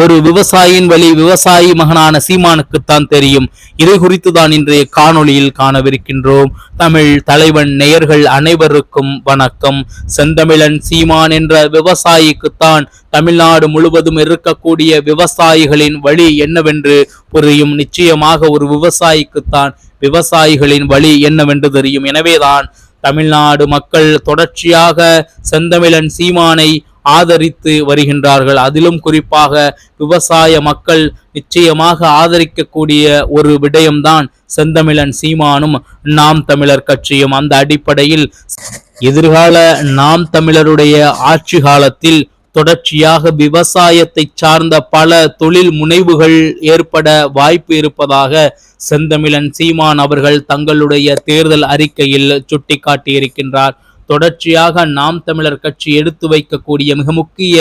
ஒரு விவசாயியின் வழி விவசாயி மகனான சீமானுக்குத்தான் தெரியும். இதை குறித்து தான் இன்றைய காணொளியில் காணவிருக்கின்றோம். தமிழ் தலைவன் நேயர்கள் அனைவருக்கும் வணக்கம். செந்தமிழன் சீமான் என்ற விவசாயிக்குத்தான் தமிழ்நாடு முழுவதும் இருக்கக்கூடிய விவசாயிகளின் வழி என்னவென்று புரியும். நிச்சயமாக ஒரு விவசாயிக்குத்தான் விவசாயிகளின் வழி என்னவென்று தெரியும். எனவேதான் தமிழ்நாடு மக்கள் தொடர்ச்சியாக செந்தமிழன் சீமானை ஆதரித்து வருகின்றார்கள். அதிலும் குறிப்பாக விவசாய மக்கள் நிச்சயமாக ஆதரிக்கக்கூடிய ஒரு விடயம்தான் செந்தமிழன் சீமானும் நாம் தமிழர் கட்சியும். அந்த அடிப்படையில் எதிர்கால நாம் தமிழருடைய ஆட்சி காலத்தில் தொடர்ச்சியாக விவசாயத்தை சார்ந்த பல தொழில் முனைவுகள் ஏற்பட வாய்ப்பு இருப்பதாக செந்தமிழன் சீமான் அவர்கள் தங்களுடைய தேர்தல் அறிக்கையில் சுட்டிக்காட்டியிருக்கின்றார். தொடர்ச்சியாக நாம் தமிழர் கட்சி எடுத்து வைக்கக்கூடிய மிக முக்கிய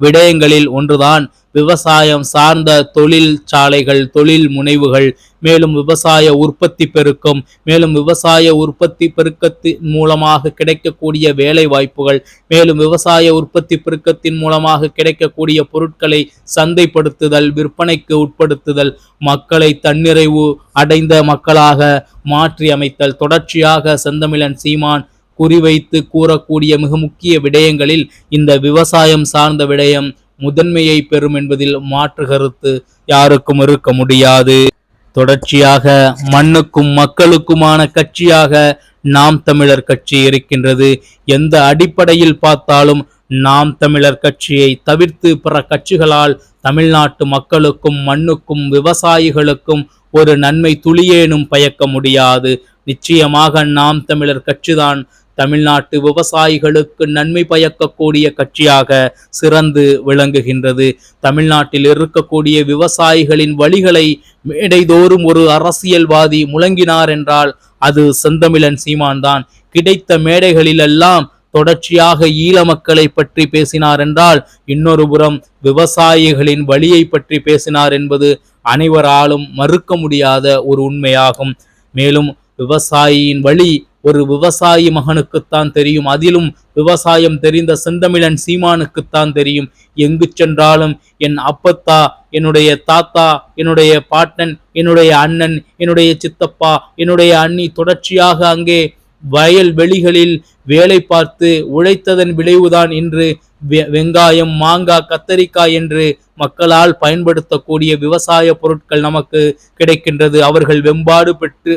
விடயங்களில் ஒன்றுதான் விவசாயம் சார்ந்த தொழில் சாலைகள் தொழில் முனைவுகள் மேலும் விவசாய உற்பத்தி பெருக்கம் மேலும் விவசாய உற்பத்தி பெருக்கத்தின் மூலமாக கிடைக்கக்கூடிய வேலை வாய்ப்புகள் மேலும் விவசாய உற்பத்தி பெருக்கத்தின் மூலமாக கிடைக்கக்கூடிய பொருட்களை சந்தைப்படுத்துதல் விற்பனைக்கு உட்படுத்துதல் மக்களை தன்னிறைவு அடைந்த மக்களாக மாற்றி அமைத்தல் தொடர்ச்சியாக செந்தமிழன் சீமான் குறிவைத்து கூறக்கூடிய மிக முக்கிய விடயங்களில் இந்த விவசாயம் சார்ந்த விடயம் முதன்மையை பெறும் என்பதில் மாற்று கருத்து யாருக்கும் இருக்க முடியாது. தொடர்ச்சியாக மண்ணுக்கும் மக்களுக்குமான கட்சியாக நாம் தமிழர் கட்சி இருக்கின்றது. எந்த அடிப்படையில் பார்த்தாலும் நாம் தமிழர் கட்சியை தவிர்த்து பிற கட்சிகளால் தமிழ்நாட்டு மக்களுக்கும் மண்ணுக்கும் விவசாயிகளுக்கும் ஒரு நன்மை துளியேனும் பயக்க முடியாது. நிச்சயமாக நாம் தமிழர் கட்சிதான் தமிழ்நாட்டு விவசாயிகளுக்கு நன்மை பயக்கக்கூடிய கட்சியாக சிறந்து விளங்குகின்றது. தமிழ்நாட்டில் இருக்கக்கூடிய விவசாயிகளின் வழிகளை மேடைதோறும் ஒரு அரசியல்வாதி முழங்கினார் என்றால் அது செந்தமிழன் சீமான் தான் கிடைத்த மேடைகளிலெல்லாம் தொடர்ச்சியாக ஈழ மக்களை பற்றி பேசினார் என்றால் இன்னொரு புறம் விவசாயிகளின் வழியை பற்றி பேசினார் என்பது அனைவராலும் மறுக்க முடியாத ஒரு உண்மையாகும். மேலும் விவசாயியின் வழி ஒரு விவசாயி மகனுக்குத்தான் தெரியும். அதிலும் விவசாயம் தெரிந்த செந்தமிழன் சீமானுக்குத்தான் தெரியும். எங்கு சென்றாலும் என் அப்பத்தா என்னுடைய தாத்தா என்னுடைய பாட்டன் என்னுடைய அண்ணன் என்னுடைய சித்தப்பா என்னுடைய அண்ணி தொடர்ச்சியாக அங்கே வயல் வெளிகளில் வேலை பார்த்து உழைத்ததன் விளைவுதான் இன்று வெ- வெங்காயம் மாங்காய் கத்தரிக்காய் என்று மக்களால் பயன்படுத்தக்கூடிய விவசாய பொருட்கள் நமக்கு கிடைக்கின்றது. அவர்கள் வெம்பாடு பெற்று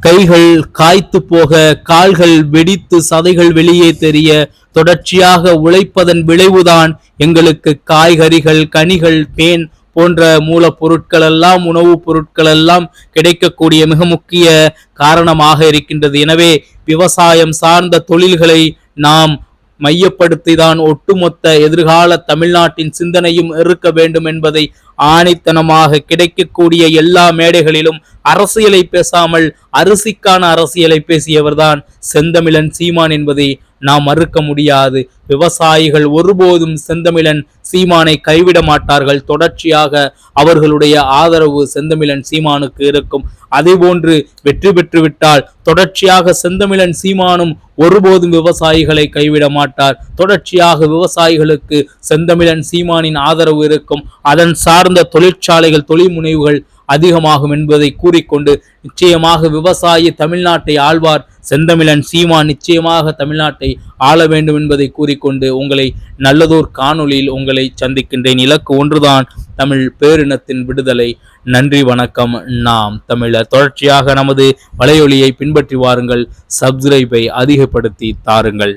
கைகள் காய்த்து போக கால்கள் வெடித்து சதைகள் வெளியே தெரிய தொடர்ச்சியாக உழைப்பதன் விளைவுதான் எங்களுக்கு காய்கறிகள் கனிகள் தேன் போன்ற மூலப்பொருட்கள் எல்லாம் உணவுப் பொருட்கள் எல்லாம் கிடைக்கக்கூடிய மிக முக்கிய காரணமாக இருக்கின்றது. எனவே விவசாயம் சார்ந்த தொழில்களை நாம் மையப்படுத்தி தான் ஒட்டுமொத்த எதிர்கால தமிழ்நாட்டின் சிந்தனையும் இருக்க வேண்டும் என்பதை ஆணித்தனமாக கிடைக்கக்கூடிய எல்லா மேடைகளிலும் அரசியலை பேசாமல் அரிசிக்கான அரசியலை பேசியவர்தான் செந்தமிழன் சீமான் என்பதை நாம் மறுக்க முடியாது. விவசாயிகள் ஒருபோதும் செந்தமிழன் சீமானை கைவிட மாட்டார்கள். தொடர்ச்சியாக அவர்களுடைய ஆதரவு செந்தமிழன் சீமானுக்கு இருக்கும். அதேபோன்று வெற்றி பெற்றுவிட்டால் தொடர்ச்சியாக செந்தமிழன் சீமானும் ஒருபோதும் விவசாயிகளை கைவிட மாட்டார். தொடர்ச்சியாக விவசாயிகளுக்கு செந்தமிழன் சீமானின் ஆதரவு இருக்கும். அதன் சார் சார்ந்த தொழிற்சாலைகள் தொழில் முனைவுகள் அதிகமாகும் என்பதை கூறிக்கொண்டு நிச்சயமாக விவசாயி தமிழ்நாட்டை ஆழ்வார் செந்தமிழன் சீமான் நிச்சயமாக தமிழ்நாட்டை ஆள வேண்டும் என்பதை கூறிக்கொண்டு உங்களை நல்லதோர் காணொளியில் உங்களை சந்திக்கின்றேன். இலக்கு ஒன்றுதான் தமிழ் பேரினத்தின் விடுதலை. நன்றி வணக்கம். நாம் தமிழர் தொடர்ச்சியாக நமது வலையொலியை பின்பற்றி வாருங்கள். சப்ஸ்கிரைபை அதிகப்படுத்தி தாருங்கள்.